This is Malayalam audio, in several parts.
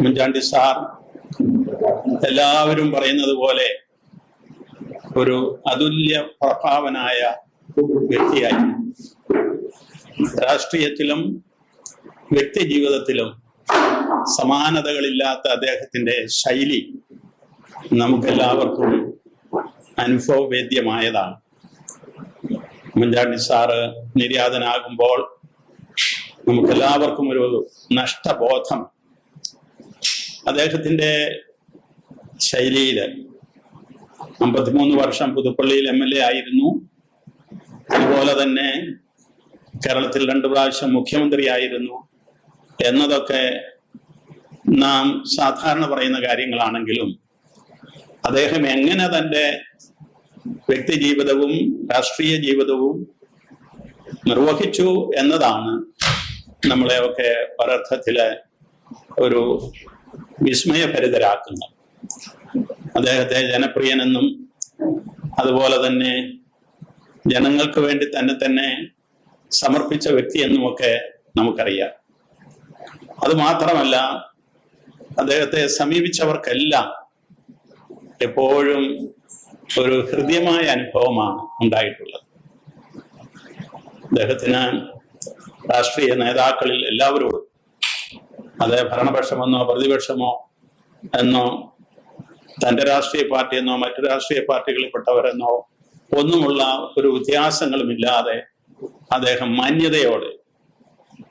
ഉമ്മൻചാണ്ടി സാർ എല്ലാവരും പറയുന്നത് പോലെ ഒരു അതുല്യ പ്രഭാവനായ വ്യക്തിയായി. രാഷ്ട്രീയത്തിലും വ്യക്തി ജീവിതത്തിലും സമാനതകളില്ലാത്ത അദ്ദേഹത്തിന്റെ ശൈലി നമുക്കെല്ലാവർക്കും അനുഭവവേദ്യമായതാണ്. ഉമ്മൻചാണ്ടി സാറ് നിര്യാതനാകുമ്പോൾ നമുക്കെല്ലാവർക്കും ഒരു നഷ്ടബോധം അദ്ദേഹത്തിന്റെ ശൈലിയിൽ അമ്പത്തിമൂന്ന് വർഷം പുതുപ്പള്ളിയിൽ എം എൽ എ ആയിരുന്നു. അതുപോലെ തന്നെ കേരളത്തിൽ രണ്ടു പ്രാവശ്യം മുഖ്യമന്ത്രി ആയിരുന്നു. എന്നതൊക്കെ നാം സാധാരണ പറയുന്ന കാര്യങ്ങളാണെങ്കിലും അദ്ദേഹം എങ്ങനെ തന്റെ വ്യക്തി ജീവിതവും രാഷ്ട്രീയ ജീവിതവും നിർവഹിച്ചു എന്നതാണ് നമ്മളെയൊക്കെ ഒരർത്ഥത്തിൽ ഒരു വിസ്മയഭരിതരാക്കുന്നത് അദ്ദേഹത്തെ ജനപ്രിയനെന്നും അതുപോലെ തന്നെ ജനങ്ങൾക്ക് വേണ്ടി തന്നെ തന്നെ സമർപ്പിച്ച വ്യക്തി എന്നുമൊക്കെ നമുക്കറിയാം. അത് മാത്രമല്ല അദ്ദേഹത്തെ സമീപിച്ചവർക്കെല്ലാം എപ്പോഴും ഒരു ഹൃദ്യമായ അനുഭവമാണ് ഉണ്ടായിട്ടുള്ളത്. അദ്ദേഹത്തിന് രാഷ്ട്രീയ നേതാക്കളിൽ എല്ലാവരോടും അത് ഭരണപക്ഷമെന്നോ പ്രതിപക്ഷമോ എന്നോ തന്റെ രാഷ്ട്രീയ പാർട്ടി എന്നോ മറ്റു രാഷ്ട്രീയ പാർട്ടികളിൽപ്പെട്ടവരെന്നോ ഒന്നുമുള്ള ഒരു വ്യത്യാസങ്ങളുമില്ലാതെ അദ്ദേഹം മാന്യതയോടെ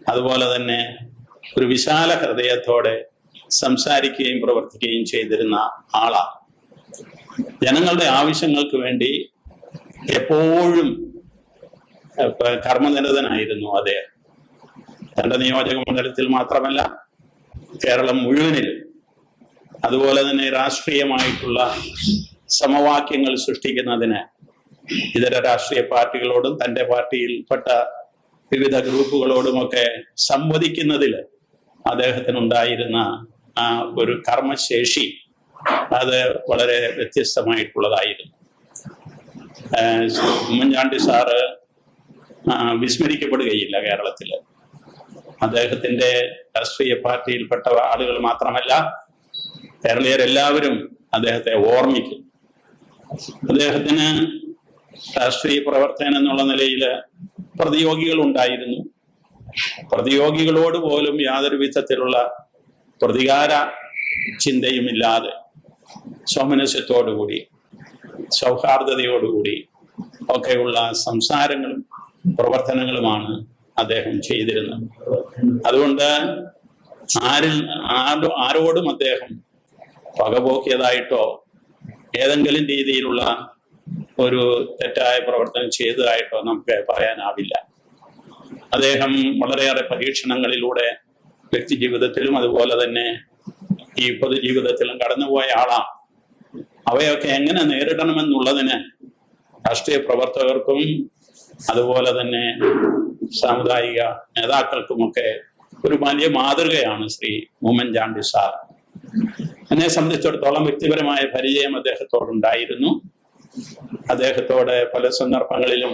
അതുപോലെ തന്നെ ഒരു വിശാല ഹൃദയത്തോടെ സംസാരിക്കുകയും പ്രവർത്തിക്കുകയും ചെയ്തിരുന്ന ആളാണ്. ജനങ്ങളുടെ ആവശ്യങ്ങൾക്ക് വേണ്ടി എപ്പോഴും കർമ്മനിരതനായിരുന്നു അദ്ദേഹം. തന്റെ നിയോജക മണ്ഡലത്തിൽ മാത്രമല്ല കേരളം മുഴുവനിലും. അതുപോലെ തന്നെ രാഷ്ട്രീയമായിട്ടുള്ള സമവാക്യങ്ങൾ സൃഷ്ടിക്കുന്നതിന് ഇതര രാഷ്ട്രീയ പാർട്ടികളോടും തന്റെ പാർട്ടിയിൽപ്പെട്ട വിവിധ ഗ്രൂപ്പുകളോടുമൊക്കെ സംവദിക്കുന്നതിൽ അദ്ദേഹത്തിനുണ്ടായിരുന്ന ആ ഒരു കർമ്മശേഷി അത് വളരെ വ്യത്യസ്തമായിട്ടുള്ളതായിരുന്നു. ഉമ്മൻചാണ്ടി സാറ് വിസ്മരിക്കപ്പെടുകയില്ല കേരളത്തിൽ. അദ്ദേഹത്തിന്റെ രാഷ്ട്രീയ പാർട്ടിയിൽപ്പെട്ട ആളുകൾ മാത്രമല്ല കേരളീയരെല്ലാവരും അദ്ദേഹത്തെ ഓർമ്മിക്കും. അദ്ദേഹത്തിന് രാഷ്ട്രീയ പ്രവർത്തകൻ എന്നുള്ള നിലയിൽ പ്രതിയോഗികൾ ഉണ്ടായിരുന്നു. പ്രതിയോഗികളോട് പോലും യാതൊരു വിധത്തിലുള്ള പ്രതികാര ചിന്തയുമില്ലാതെ സൗമനസ്യത്തോടുകൂടി സൗഹാർദ്ദതയോടുകൂടി ഒക്കെയുള്ള സംസാരങ്ങളും പ്രവർത്തനങ്ങളുമാണ് അദ്ദേഹം ചെയ്തിരുന്നത്. അതുകൊണ്ട് ആരിൽ ആരോ ആരോടും അദ്ദേഹം പകപോക്കിയതായിട്ടോ ഏതെങ്കിലും രീതിയിലുള്ള ഒരു തെറ്റായ പ്രവർത്തനം ചെയ്തതായിട്ടോ നമുക്ക് പറയാനാവില്ല. അദ്ദേഹം വളരെയേറെ പരീക്ഷണങ്ങളിലൂടെ വ്യക്തി ജീവിതത്തിലും അതുപോലെ തന്നെ ഈ പൊതുജീവിതത്തിലും കടന്നുപോയ ആളാണ് അവയൊക്കെ എങ്ങനെ നേരിടണമെന്നുള്ളതിന് രാഷ്ട്രീയ പ്രവർത്തകർക്കും അതുപോലെ തന്നെ സാമുദായിക നേതാക്കൾക്കുമൊക്കെ ഒരു വലിയ മാതൃകയാണ് ശ്രീ ഉമ്മൻചാണ്ടി സാർ. എന്നെ സംബന്ധിച്ചിടത്തോളം വ്യക്തിപരമായ പരിചയം അദ്ദേഹത്തോടുണ്ടായിരുന്നു. അദ്ദേഹത്തോടെ പല സന്ദർഭങ്ങളിലും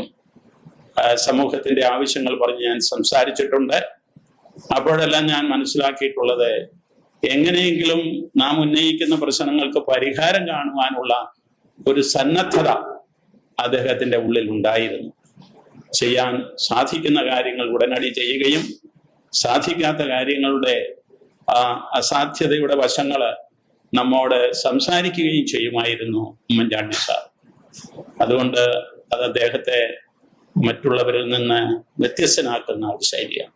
സമൂഹത്തിന്റെ ആവശ്യങ്ങൾ പറഞ്ഞ് ഞാൻ സംസാരിച്ചിട്ടുണ്ട്. അപ്പോഴെല്ലാം ഞാൻ മനസ്സിലാക്കിയിട്ടുള്ളത് എങ്ങനെയെങ്കിലും നാം ഉന്നയിക്കുന്ന പ്രശ്നങ്ങൾക്ക് പരിഹാരം കാണുവാനുള്ള ഒരു സന്നദ്ധത അദ്ദേഹത്തിന്റെ ഉള്ളിൽ ഉണ്ടായിരുന്നു ചെയ്യാൻ സാധിക്കുന്ന കാര്യങ്ങൾ ഉടനടി ചെയ്യുകയും സാധിക്കാത്ത കാര്യങ്ങളുടെ ആ അസാധ്യതയുടെ വശങ്ങൾ നമ്മോട് സംസാരിക്കുകയും ചെയ്യുമായിരുന്നു ഉമ്മൻചാണ്ടി സാർ. അതുകൊണ്ട് അത് അദ്ദേഹത്തെ മറ്റുള്ളവരിൽ നിന്ന് വ്യത്യസ്തനാക്കുന്ന ഒരു ശൈലിയാണ്.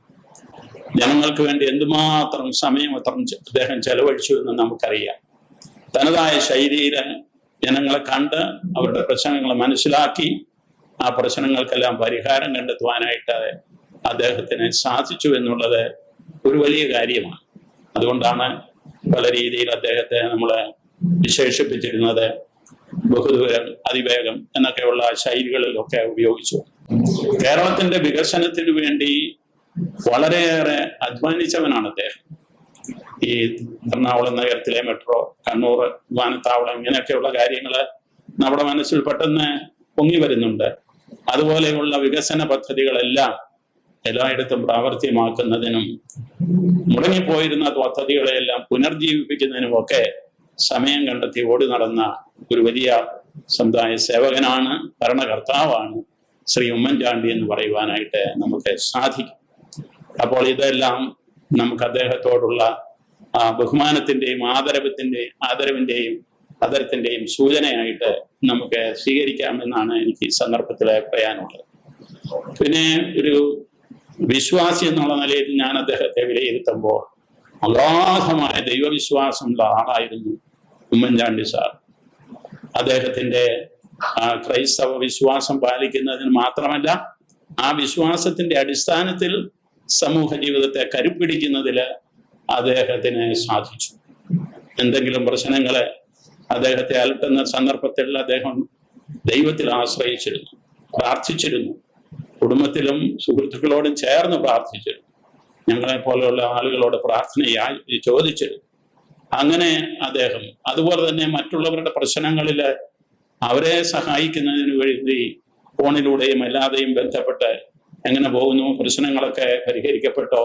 ജനങ്ങൾക്ക് വേണ്ടി എന്തുമാത്രം സമയം അത്രം അദ്ദേഹം ചെലവഴിച്ചു എന്ന് നമുക്കറിയാം. തനതായ ശൈലിയിൽ ജനങ്ങളെ കണ്ട് അവരുടെ പ്രശ്നങ്ങൾ മനസ്സിലാക്കി ആ പ്രശ്നങ്ങൾക്കെല്ലാം പരിഹാരം കണ്ടെത്തുവാനായിട്ട് അദ്ദേഹത്തിന് സാധിച്ചു എന്നുള്ളത് ഒരു വലിയ കാര്യമാണ്. അതുകൊണ്ടാണ് പല രീതിയിൽ അദ്ദേഹത്തെ നമ്മൾ വിശേഷിപ്പിച്ചിരുന്നത്. ബഹുദൂരം അതിവേഗം എന്നൊക്കെയുള്ള ശൈലികളിലൊക്കെ ഉപയോഗിച്ചു. കേരളത്തിന്റെ വികസനത്തിന് വേണ്ടി വളരെയേറെ അധ്വാനിച്ചവനാണ് അദ്ദേഹം. ഈ എറണാകുളം നഗരത്തിലെ മെട്രോ കണ്ണൂർ വിമാനത്താവളം ഇങ്ങനെയൊക്കെയുള്ള കാര്യങ്ങൾ നമ്മുടെ മനസ്സിൽ പെട്ടെന്ന് പൊങ്ങി വരുന്നുണ്ട്. അതുപോലെയുള്ള വികസന പദ്ധതികളെല്ലാം എല്ലായിടത്തും പ്രാവർത്തികമാക്കുന്നതിനും മുടങ്ങിപ്പോയിരുന്ന പദ്ധതികളെയെല്ലാം പുനർജീവിപ്പിക്കുന്നതിനും ഒക്കെ സമയം കണ്ടെത്തി ഓടി നടന്ന ഒരു വലിയ സമുദായ സേവകനാണ് ഭരണകർത്താവാണ് ശ്രീ ഉമ്മൻചാണ്ടി എന്ന് പറയുവാനായിട്ട് നമുക്ക് സാധിക്കും. അപ്പോൾ ഇതെല്ലാം നമുക്ക് അദ്ദേഹത്തോടുള്ള ആ ബഹുമാനത്തിന്റെയും ആദരവത്തിന്റെയും ആദരവിന്റെയും ആദരത്തിന്റെയും സൂചനയായിട്ട് നമുക്ക് സ്വീകരിക്കാമെന്നാണ് എനിക്ക് ഈ സന്ദർഭത്തിൽ പറയാനുള്ളത്. പിന്നെ ഒരു വിശ്വാസി എന്നുള്ള നിലയിൽ ഞാൻ അദ്ദേഹത്തെ വിലയിരുത്തുമ്പോൾ അഗാധമായ ദൈവവിശ്വാസമുള്ള ആളായിരുന്നു ഉമ്മൻചാണ്ടി സാർ. അദ്ദേഹത്തിന്റെ ആ ക്രൈസ്തവ വിശ്വാസം പാലിക്കുന്നതിന് മാത്രമല്ല ആ വിശ്വാസത്തിന്റെ അടിസ്ഥാനത്തിൽ സമൂഹ ജീവിതത്തെ കരുപ്പിടിക്കുന്നതിൽ അദ്ദേഹത്തിന് സാധിച്ചു. എന്തെങ്കിലും പ്രശ്നങ്ങളെ അദ്ദേഹത്തെ അലട്ടുന്ന സന്ദർഭത്തിൽ അദ്ദേഹം ദൈവത്തിൽ ആശ്രയിച്ചിരുന്നു പ്രാർത്ഥിച്ചിരുന്നു. കുടുംബത്തിലും സുഹൃത്തുക്കളോടും ചേർന്ന് പ്രാർത്ഥിച്ചിരുന്നു. ഞങ്ങളെ പോലെയുള്ള ആളുകളോട് പ്രാർത്ഥനയായി ചോദിച്ചിരുന്നു. അങ്ങനെ അദ്ദേഹം അതുപോലെ തന്നെ മറ്റുള്ളവരുടെ പ്രശ്നങ്ങളിൽ അവരെ സഹായിക്കുന്നതിന് വേണ്ടി ഫോണിലൂടെയും അല്ലാതെയും ബന്ധപ്പെട്ട് എങ്ങനെ പോകുന്നു പ്രശ്നങ്ങളൊക്കെ പരിഹരിക്കപ്പെട്ടോ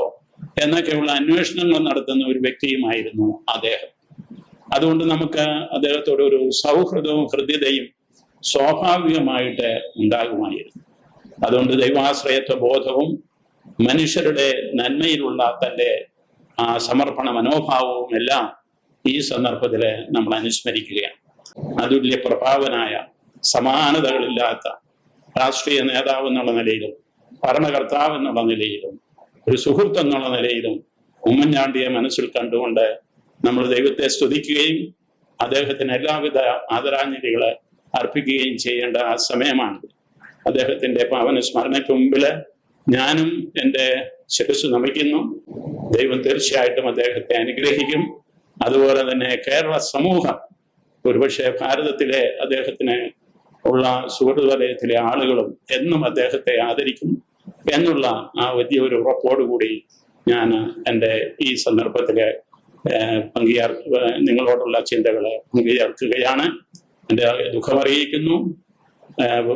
എന്നൊക്കെയുള്ള അന്വേഷണങ്ങൾ നടത്തുന്ന ഒരു വ്യക്തിയുമായിരുന്നു അദ്ദേഹം. അതുകൊണ്ട് നമുക്ക് അദ്ദേഹത്തോട് ഒരു സൗഹൃദവും ഹൃദ്യതയും സ്വാഭാവികമായിട്ട് ഉണ്ടാകുമായിരുന്നു. അതുകൊണ്ട് ദൈവാശ്രയത്വ ബോധവും മനുഷ്യരുടെ നന്മയിലുള്ള തന്റെ ആ സമർപ്പണ മനോഭാവവും എല്ലാം ഈ സന്ദർഭത്തിൽ നമ്മൾ അനുസ്മരിക്കുകയാണ്. അതുല്യ പ്രഭാവനായ സമാനതകളില്ലാത്ത രാഷ്ട്രീയ നേതാവ് എന്നുള്ള നിലയിലും ഭരണകർത്താവ് എന്നുള്ള നിലയിലും ഒരു സുഹൃത്ത് എന്നുള്ള നിലയിലും ഉമ്മൻചാണ്ടിയെ മനസ്സിൽ കണ്ടുകൊണ്ട് നമ്മൾ ദൈവത്തെ സ്തുതിക്കുകയും അദ്ദേഹത്തിന് എല്ലാവിധ ആദരാഞ്ജലികളെ അർപ്പിക്കുകയും ചെയ്യേണ്ട ആ സമയമാണ്. അദ്ദേഹത്തിന്റെ പാവന സ്മരണയ്ക്ക് മുമ്പിൽ ഞാനും എന്റെ ശിരസ് നമിക്കുന്നു. ദൈവം തീർച്ചയായിട്ടും അദ്ദേഹത്തെ അനുഗ്രഹിക്കും. അതുപോലെ തന്നെ കേരള സമൂഹം ഒരുപക്ഷെ ഭാരതത്തിലെ അദ്ദേഹത്തിന് ഉള്ള സുഹൃത്തുവലയത്തിലെ ആളുകളും എന്നും അദ്ദേഹത്തെ ആദരിക്കും എന്നുള്ള ആ വലിയ ഒരു ഉറപ്പോടുകൂടി ഞാൻ എന്റെ ഈ സന്ദർഭത്തിൽ പങ്കുചേർ ഏഹ് നിങ്ങളോടുള്ള ചിന്തകളെ പങ്കുചേർക്കുകയാണ്. എന്റെ ദുഃഖം അറിയിക്കുന്നു.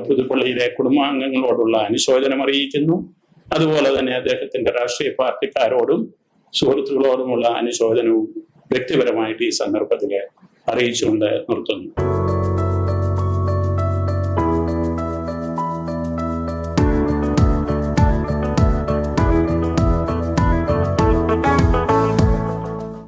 പുതുപ്പള്ളിയിലെ കുടുംബാംഗങ്ങളോടുള്ള അനുശോചനം അറിയിക്കുന്നു. അതുപോലെ തന്നെ അദ്ദേഹത്തിന്റെ രാഷ്ട്രീയ പാർട്ടിക്കാരോടും സുഹൃത്തുക്കളോടുമുള്ള അനുശോചനവും വ്യക്തിപരമായിട്ട് ഈ സന്ദർഭത്തിൽ അറിയിച്ചുകൊണ്ട് നിർത്തുന്നു.